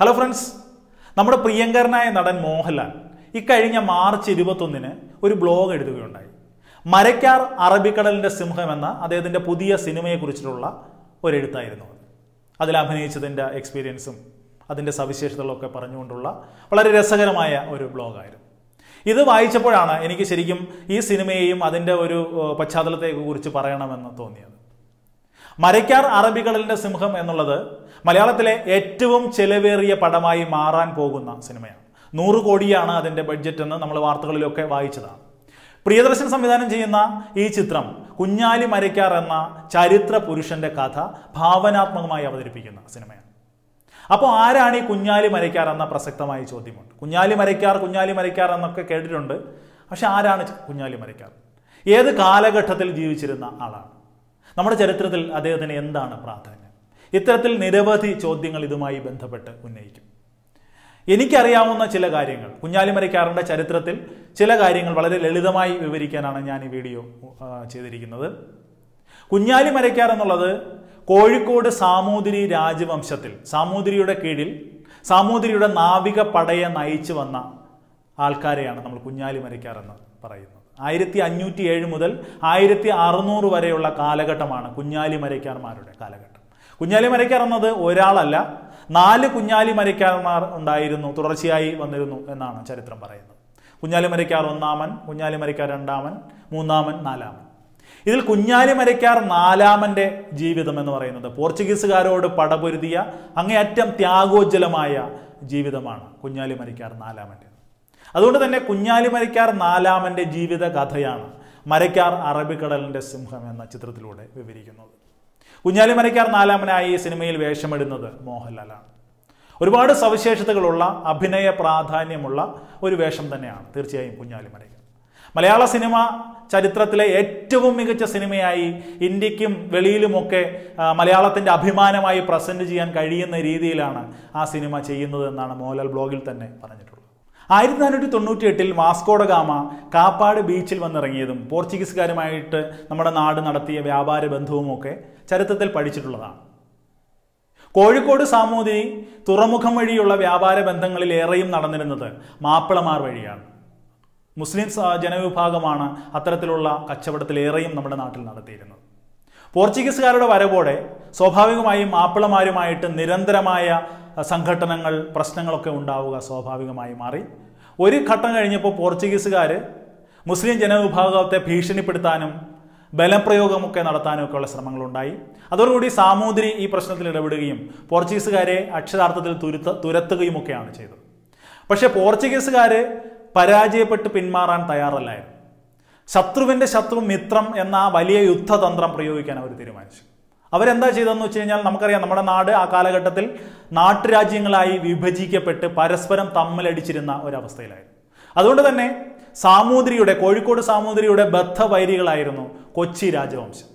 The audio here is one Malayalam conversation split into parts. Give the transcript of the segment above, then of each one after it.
ഹലോ ഫ്രണ്ട്സ് നമ്മുടെ പ്രിയങ്കരനായ നടൻ മോഹൻലാൽ ഇക്കഴിഞ്ഞ മാർച്ച് ഇരുപത്തൊന്നിന് ഒരു ബ്ലോഗ് എഴുതുകയുണ്ടായി മരക്കാർ അറബിക്കടലിന്റെ സിംഹം എന്ന അദ്ദേഹത്തിന്റെ പുതിയ സിനിമയെക്കുറിച്ചിട്ടുള്ള ഒരെഴുത്തായിരുന്നു അത്. അതിൽ അഭിനയിച്ചതിന്റെ എക്സ്പീരിയൻസും അതിന്റെ സവിശേഷതകളൊക്കെ പറഞ്ഞുകൊണ്ടുള്ള വളരെ രസകരമായ ഒരു ബ്ലോഗായിരുന്നു. ഇത് വായിച്ചപ്പോഴാണ് എനിക്ക് ശരിക്കും ഈ സിനിമയെയും അതിന്റെ ഒരു പശ്ചാത്തലത്തെ പശ്ചാത്തലത്തെക്കുറിച്ച് പറയണമെന്ന് തോന്നിയത്. മരയ്ക്കാർ അറബിക്കടലിന്റെ സിംഹം എന്നുള്ളത് മലയാളത്തിലെ ഏറ്റവും ചെലവേറിയ പടമായി മാറാൻ പോകുന്ന സിനിമയാണ്. നൂറ് കോടിയാണ് അതിന്റെ ബഡ്ജറ്റ് എന്ന് നമ്മൾ വാർത്തകളിലൊക്കെ വായിച്ചതാണ്. പ്രിയദർശൻ സംവിധാനം ചെയ്യുന്ന ഈ ചിത്രം കുഞ്ഞാലി മരയ്ക്കാർ എന്ന ചരിത്ര പുരുഷന്റെ കഥ ഭാവനാത്മകമായി അവതരിപ്പിക്കുന്ന സിനിമയാണ്. അപ്പോൾ ആരാണ് ഈ കുഞ്ഞാലി മരയ്ക്കാർ എന്ന പ്രസക്തമായ ചോദ്യമുണ്ട്. കുഞ്ഞാലി മരയ്ക്കാർ കുഞ്ഞാലി മരയ്ക്കാർ എന്നൊക്കെ കേട്ടിട്ടുണ്ട്. പക്ഷെ ആരാണ് കുഞ്ഞാലി മരയ്ക്കാർ ഏത് കാലഘട്ടത്തിൽ ജീവിച്ചിരുന്ന ആളാണ്? നമ്മുടെ ചരിത്രത്തിൽ അദ്ദേഹത്തിന് എന്താണ് പ്രാധാന്യം? ഇത്തരത്തിൽ നിരവധി ചോദ്യങ്ങൾ ഇതുമായി ബന്ധപ്പെട്ട് ഉന്നയിക്കും. എനിക്കറിയാവുന്ന ചില കാര്യങ്ങൾ കുഞ്ഞാലിമരക്കാരന്റെ ചരിത്രത്തിൽ ചില കാര്യങ്ങൾ വളരെ ലളിതമായി വിവരിക്കാനാണ് ഞാൻ ഈ വീഡിയോ ചെയ്തിരിക്കുന്നത്. കുഞ്ഞാലിമരക്കാർ എന്നുള്ളത് കോഴിക്കോട് സാമൂതിരി രാജവംശത്തിൽ സാമൂതിരിയുടെ കീഴിൽ സാമൂതിരിയുടെ നാവിക പടയെ നയിച്ചു വന്ന ആൾക്കാരെയാണ് നമ്മൾ കുഞ്ഞാലിമരക്കാർ എന്ന് പറയുന്നത്. ആയിരത്തി അഞ്ഞൂറ്റി ഏഴ് മുതൽ ആയിരത്തി അറുന്നൂറ് വരെയുള്ള കാലഘട്ടമാണ് കുഞ്ഞാലിമരക്കാർമാരുടെ കാലഘട്ടം. കുഞ്ഞാലിമരക്കാർ എന്നത് ഒരാളല്ല. നാല് കുഞ്ഞാലി മരയ്ക്കാർമാർ ഉണ്ടായിരുന്നു തുടർച്ചയായി വന്നിരുന്നു എന്നാണ് ചരിത്രം പറയുന്നത്. കുഞ്ഞാലി മരയ്ക്കാർ ഒന്നാമൻ കുഞ്ഞാലി മരയ്ക്കാർ രണ്ടാമൻ മൂന്നാമൻ നാലാമൻ. ഇതിൽ കുഞ്ഞാലി മരയ്ക്കാർ നാലാമന്റെ ജീവിതം എന്ന് പറയുന്നത് പോർച്ചുഗീസുകാരോട് പടപൊരുതിയ അങ്ങേയറ്റം ത്യാഗോജ്ജലമായ ജീവിതമാണ് കുഞ്ഞാലി മരയ്ക്കാർ നാലാമന്റെ അതുകൊണ്ട് തന്നെ കുഞ്ഞാലി മരയ്ക്കാർ നാലാമന്റെ ജീവിത കഥയാണ് മരയ്ക്കാർ അറബിക്കടലിന്റെ സിംഹം എന്ന ചിത്രത്തിലൂടെ വിവരിക്കുന്നത്. കുഞ്ഞാലിമരക്കാർ നാലാമനായി ഈ സിനിമയിൽ വേഷമിടുന്നത് മോഹൻലാലാണ് ഒരുപാട് സവിശേഷതകളുള്ള അഭിനയ പ്രാധാന്യമുള്ള ഒരു വേഷം തന്നെയാണ് തീർച്ചയായും കുഞ്ഞാലിമരക്കാർ മലയാള സിനിമ ചരിത്രത്തിലെ ഏറ്റവും മികച്ച സിനിമയായി ഇന്ത്യക്കും വെളിയിലുമൊക്കെ മലയാളത്തിന്റെ അഭിമാനമായി പ്രസന്റ് ചെയ്യാൻ കഴിയുന്ന രീതിയിലാണ് ആ സിനിമ ചെയ്യുന്നത് എന്നാണ് മോഹൻലാൽ ബ്ലോഗിൽ തന്നെ പറഞ്ഞിട്ടുള്ളത്. ആയിരത്തി നാനൂറ്റി തൊണ്ണൂറ്റി എട്ടിൽ വാസ്കോഡ ഗാമ കാപ്പാട് ബീച്ചിൽ വന്നിറങ്ങിയതും പോർച്ചുഗീസുകാരുമായിട്ട് നമ്മുടെ നാട് നടത്തിയ വ്യാപാര ബന്ധവുമൊക്കെ ചരിത്രത്തിൽ പഠിച്ചിട്ടുള്ളതാണ്. കോഴിക്കോട് സാമൂതി തുറമുഖം വഴിയുള്ള വ്യാപാര ബന്ധങ്ങളിൽ ഏറെയും നടന്നിരുന്നത് മാപ്പിളമാർ വഴിയാണ്. മുസ്ലിം ജനവിഭാഗമാണ് അത്തരത്തിലുള്ള കച്ചവടത്തിൽ ഏറെയും നമ്മുടെ നാട്ടിൽ നടത്തിയിരുന്നത്. പോർച്ചുഗീസുകാരുടെ വരവോടെ സ്വാഭാവികമായും മാപ്പിളമാരുമായിട്ട് നിരന്തരമായ സംഘടനകൾ പ്രശ്നങ്ങളൊക്കെ ഉണ്ടാവുക സ്വാഭാവികമായി മാറി. ഒരു ഘട്ടം കഴിഞ്ഞപ്പോൾ പോർച്ചുഗീസുകാർ മുസ്ലിം ജനവിഭാഗത്തെ ഭീഷണിപ്പെടുത്താനും ബലപ്രയോഗമൊക്കെ നടത്താനും ഒക്കെയുള്ള ശ്രമങ്ങളുണ്ടായി. അതോടുകൂടി സാമൂതിരി ഈ പ്രശ്നത്തിൽ ഇടപെടുകയും പോർച്ചുഗീസുകാരെ അക്ഷരാർത്ഥത്തിൽ തുരുത്ത തുരത്തുകയുമൊക്കെയാണ് ചെയ്തത്. പക്ഷേ പോർച്ചുഗീസുകാർ പരാജയപ്പെട്ട് പിന്മാറാൻ തയ്യാറല്ലായിരുന്നു. ശത്രുവിന്റെ ശത്രു മിത്രം എന്ന വലിയ യുദ്ധതന്ത്രം പ്രയോഗിക്കാൻ അവർ തീരുമാനിച്ചു. അവരെന്താ ചെയ്തതെന്ന് വെച്ച് കഴിഞ്ഞാൽ നമുക്കറിയാം നമ്മുടെ നാട് ആ കാലഘട്ടത്തിൽ നാട്ടുരാജ്യങ്ങളായി വിഭജിക്കപ്പെട്ട് പരസ്പരം തമ്മിലടിച്ചിരുന്ന ഒരവസ്ഥയിലായിരുന്നു. അതുകൊണ്ട് തന്നെ സാമൂതിരിയുടെ കോഴിക്കോട് സാമൂതിരിയുടെ ബദ്ധവൈരികളായിരുന്നു കൊച്ചി രാജവംശം.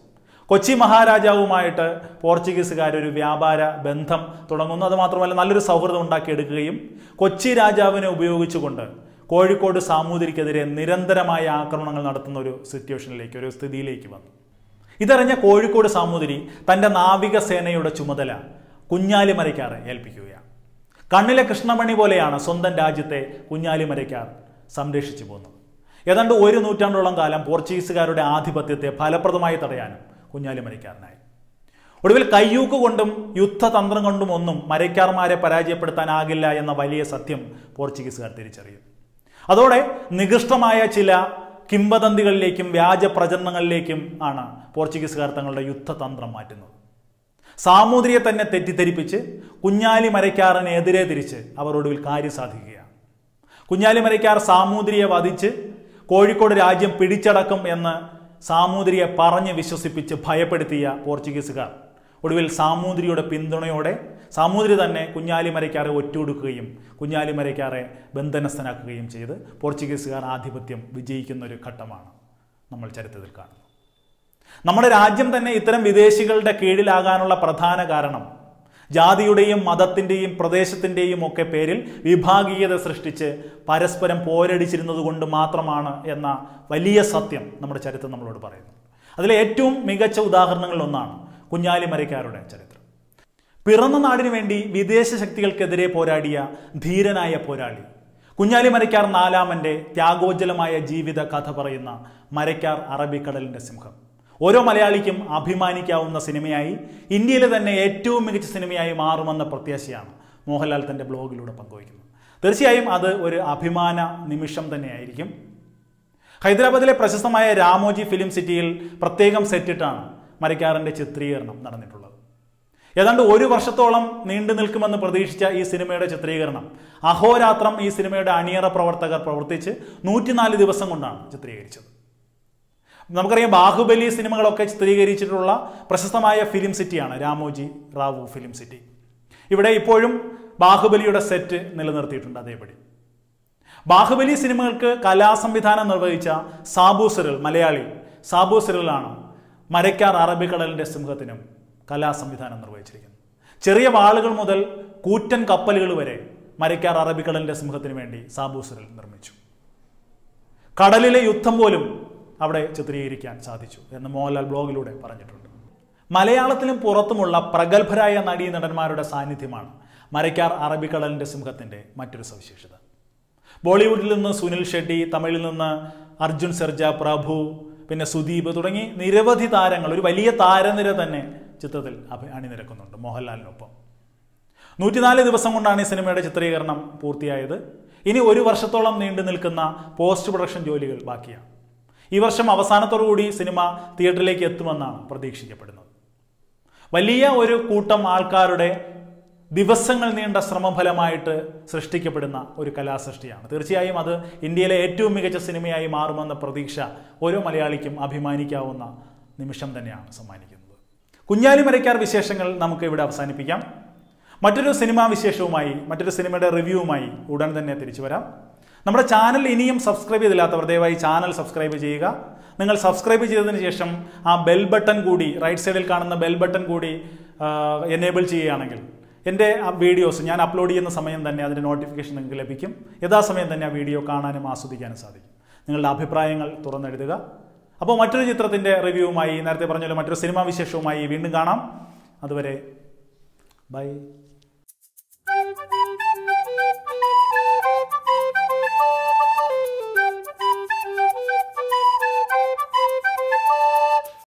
കൊച്ചി മഹാരാജാവുമായിട്ട് പോർച്ചുഗീസുകാർ ഒരു വ്യാപാര ബന്ധം തുടങ്ങുന്നു. അതുമാത്രമല്ല നല്ലൊരു സൗഹൃദം ഉണ്ടാക്കിയെടുക്കുകയും കൊച്ചി രാജാവിനെ ഉപയോഗിച്ചുകൊണ്ട് കോഴിക്കോട് സാമൂതിരിക്കെതിരെ നിരന്തരമായ ആക്രമണങ്ങൾ നടത്തുന്ന ഒരു സിറ്റുവേഷനിലേക്ക് ഒരു സ്ഥിതിയിലേക്ക് വന്നു. ഇതറിഞ്ഞ കോഴിക്കോട് സാമൂതിരി തന്റെ നാവികസേനയുടെ ചുമതല കുഞ്ഞാലിമരയ്ക്കാർ ഏൽപ്പിക്കുകയാണ്. കണ്ണിലെ കൃഷ്ണമണി പോലെയാണ് സ്വന്തം രാജ്യത്തെ കുഞ്ഞാലിമരയ്ക്കാർ സംരക്ഷിച്ചു പോകുന്നത്. ഏതാണ്ട് ഒരു നൂറ്റാണ്ടോളം കാലം പോർച്ചുഗീസുകാരുടെ ആധിപത്യത്തെ ഫലപ്രദമായി തടയാനും കുഞ്ഞാലിമരയ്ക്കാരനായി ഒടുവിൽ കയ്യൂക്ക് കൊണ്ടും യുദ്ധതന്ത്രം കൊണ്ടും ഒന്നും മരയ്ക്കാർമാരെ പരാജയപ്പെടുത്താനാകില്ല എന്ന വലിയ സത്യം പോർച്ചുഗീസുകാർ തിരിച്ചറിയും അതോടെ നികൃഷ്ടമായ ചില കിംവദന്തികളിലേക്കും വ്യാജ പ്രചരണങ്ങളിലേക്കും ആണ് പോർച്ചുഗീസുകാർ തങ്ങളുടെ യുദ്ധതന്ത്രം മാറ്റുന്നത്. സാമൂതിരിയെ തന്നെ തെറ്റിദ്ധരിപ്പിച്ച് കുഞ്ഞാലി മരയ്ക്കാറിനെതിരെ തിരിച്ച് അവർ ഒടുവിൽ കാര്യം സാധിക്കുകയാണ്. കുഞ്ഞാലി മരയ്ക്കാർ സാമൂതിരിയെ വധിച്ച് കോഴിക്കോട് രാജ്യം പിടിച്ചടക്കും എന്ന് സാമൂതിരിയെ പറഞ്ഞ് വിശ്വസിപ്പിച്ച് ഭയപ്പെടുത്തിയ പോർച്ചുഗീസുകാർ ഒടുവിൽ സാമൂതിരിയുടെ പിന്തുണയോടെ സാമൂതിരി തന്നെ കുഞ്ഞാലിമരയ്ക്കാറെ ഒറ്റുകൊടുക്കുകയും കുഞ്ഞാലിമരയ്ക്കാറെ ബന്ധനസ്ഥനാക്കുകയും ചെയ്ത് പോർച്ചുഗീസുകാർ ആധിപത്യം വിജയിക്കുന്ന ഒരു ഘട്ടമാണ് നമ്മൾ ചരിത്രത്തിൽ കാണുന്നത്. നമ്മുടെ രാജ്യം തന്നെ ഇത്തരം വിദേശികളുടെ കീഴിലാകാനുള്ള പ്രധാന കാരണം ജാതിയുടെയും മതത്തിന്റെയും പ്രദേശത്തിന്റെയും ഒക്കെ പേരിൽ വിഭാഗീയത സൃഷ്ടിച്ച് പരസ്പരം പോരടിച്ചിരുന്നത് കൊണ്ട് മാത്രമാണ് എന്ന വലിയ സത്യം നമ്മുടെ ചരിത്രം നമ്മളോട് പറയുന്നു. അതിലെ ഏറ്റവും മികച്ച ഉദാഹരണങ്ങളിൽ ഒന്നാണ് കുഞ്ഞാലിമരയ്ക്കാരുടെ ചരിത്രം. പിറന്ന നാടിനു വേണ്ടി വിദേശ ശക്തികൾക്കെതിരെ പോരാടിയ ധീരനായ പോരാളി. കുഞ്ഞാലി മരയ്ക്കാർ നാലാമന്റെ ത്യാഗോജ്ജലമായ ജീവിത കഥ പറയുന്ന മരയ്ക്കാർ അറബിക്കടലിന്റെ സിംഹം. ഓരോ മലയാളിക്കും അഭിമാനിക്കാവുന്ന സിനിമയായി ഇന്ത്യയിലെ തന്നെ ഏറ്റവും മികച്ച സിനിമയായി മാറുമെന്ന പ്രത്യാശയാണ് മോഹൻലാൽ തന്റെ ബ്ലോഗിലൂടെ പങ്കുവയ്ക്കുന്നത്. തീർച്ചയായും അത് ഒരു അഭിമാന നിമിഷം തന്നെയായിരിക്കും. ഹൈദരാബാദിലെ പ്രശസ്തമായ രാമോജി ഫിലിം സിറ്റിയിൽ പ്രത്യേകം സെറ്റിട്ടാണ് മരയ്ക്കാറിന്റെ ചിത്രീകരണം നടന്നിട്ടുള്ളത്. ഏതാണ്ട് ഒരു വർഷത്തോളം നീണ്ടു നിൽക്കുമെന്ന് പ്രതീക്ഷിച്ച ഈ സിനിമയുടെ ചിത്രീകരണം. അഹോരാത്രം ഈ സിനിമയുടെ അണിയറ പ്രവർത്തകർ പ്രവർത്തിച്ച് നൂറ്റിനാല് ദിവസം കൊണ്ടാണ് ചിത്രീകരിച്ചത്. നമുക്കറിയാം ബാഹുബലി സിനിമകളൊക്കെ ചിത്രീകരിച്ചിട്ടുള്ള പ്രശസ്തമായ ഫിലിം സിറ്റിയാണ് രാമോജി റാവു ഫിലിം സിറ്റി. ഇവിടെ ഇപ്പോഴും ബാഹുബലിയുടെ സെറ്റ് നിലനിർത്തിയിട്ടുണ്ട് അതേപടി. ബാഹുബലി സിനിമകൾക്ക് കലാസംവിധാനം നിർവഹിച്ച സാബു സിറിൽ മലയാളി സാബു സിറിലാണ് മരയ്ക്കാർ അറബിക്കടലിന്റെ സിംഹത്തിനും കലാസംവിധാനം നിർവഹിച്ചിരിക്കുന്നു. ചെറിയ വാളുകൾ മുതൽ കൂറ്റൻ കപ്പലുകൾ വരെ മരയ്ക്കാർ അറബിക്കടലിന്റെ സിംഹത്തിന് വേണ്ടി സാബൂസറിൽ നിർമ്മിച്ചു. കടലിലെ യുദ്ധം പോലും അവിടെ ചിത്രീകരിക്കാൻ സാധിച്ചു എന്ന് മോഹൻലാൽ ബ്ലോഗിലൂടെ പറഞ്ഞിട്ടുണ്ട്. മലയാളത്തിലും പുറത്തുമുള്ള പ്രഗത്ഭരായ നടീ നടന്മാരുടെ സാന്നിധ്യമാണ് മരയ്ക്കാർ അറബിക്കടലിന്റെ സിംഹത്തിന്റെ മറ്റൊരു സവിശേഷത. ബോളിവുഡിൽ നിന്ന് സുനിൽ ഷെട്ടി തമിഴിൽ നിന്ന് അർജുൻ സെർജ പ്രഭു പിന്നെ സുദീപ് തുടങ്ങി നിരവധി താരങ്ങൾ ഒരു വലിയ താരനിര തന്നെ ചിത്രത്തിൽ അണിനിരക്കുന്നുണ്ട് മോഹൻലാലിനൊപ്പം. നൂറ്റിനാല് ദിവസം കൊണ്ടാണ് ഈ സിനിമയുടെ ചിത്രീകരണം പൂർത്തിയായത്. ഇനി ഒരു വർഷത്തോളം നീണ്ടു നിൽക്കുന്ന പോസ്റ്റ് പ്രൊഡക്ഷൻ ജോലികൾ ബാക്കിയാണ്. ഈ വർഷം അവസാനത്തോടുകൂടി സിനിമ തിയേറ്ററിലേക്ക് എത്തുമെന്നാണ് പ്രതീക്ഷിക്കപ്പെടുന്നത്. വലിയ ഒരു കൂട്ടം ആൾക്കാരുടെ ദിവസങ്ങൾ നീണ്ട ശ്രമഫലമായിട്ട് സൃഷ്ടിക്കപ്പെടുന്ന ഒരു കലാസൃഷ്ടിയാണ്. തീർച്ചയായും അത് ഇന്ത്യയിലെ ഏറ്റവും മികച്ച സിനിമയായി മാറുമെന്ന പ്രതീക്ഷ ഓരോ മലയാളിക്കും അഭിമാനിക്കാവുന്ന നിമിഷം തന്നെയാണ് സമ്മാനിക്കുന്നത്. കുഞ്ഞാലി മരയ്ക്കാർ വിശേഷങ്ങൾ നമുക്ക് ഇവിടെ അവസാനിപ്പിക്കാം. മറ്റൊരു സിനിമാ വിശേഷവുമായി മറ്റൊരു സിനിമയുടെ റിവ്യൂവുമായി ഉടൻ തന്നെ തിരിച്ചു വരാം. നമ്മുടെ ചാനൽ ഇനിയും സബ്സ്ക്രൈബ് ചെയ്തില്ലാത്തവർ ദയവായി ചാനൽ സബ്സ്ക്രൈബ് ചെയ്യുക. നിങ്ങൾ സബ്സ്ക്രൈബ് ചെയ്തതിന് ശേഷം ആ ബെൽ ബട്ടൺ കൂടി റൈറ്റ് സൈഡിൽ കാണുന്ന ബെൽ ബട്ടൺ കൂടി എനേബിൾ ചെയ്യുകയാണെങ്കിൽ എന്റെ ആ വീഡിയോസ് ഞാൻ അപ്ലോഡ് ചെയ്യുന്ന സമയം തന്നെ അതിന്റെ നോട്ടിഫിക്കേഷൻ നിങ്ങൾക്ക് ലഭിക്കും. യഥാസമയം തന്നെ ആ വീഡിയോ കാണാനും ആസ്വദിക്കാനും സാധിക്കും. നിങ്ങളുടെ അഭിപ്രായങ്ങൾ തുറന്നെഴുതുക. അപ്പോൾ മറ്റൊരു ചിത്രത്തിന്റെ റിവ്യൂവുമായി നേരത്തെ പറഞ്ഞ മറ്റൊരു സിനിമാ വിശേഷവുമായി വീണ്ടും കാണാം. അതുവരെ ബൈ.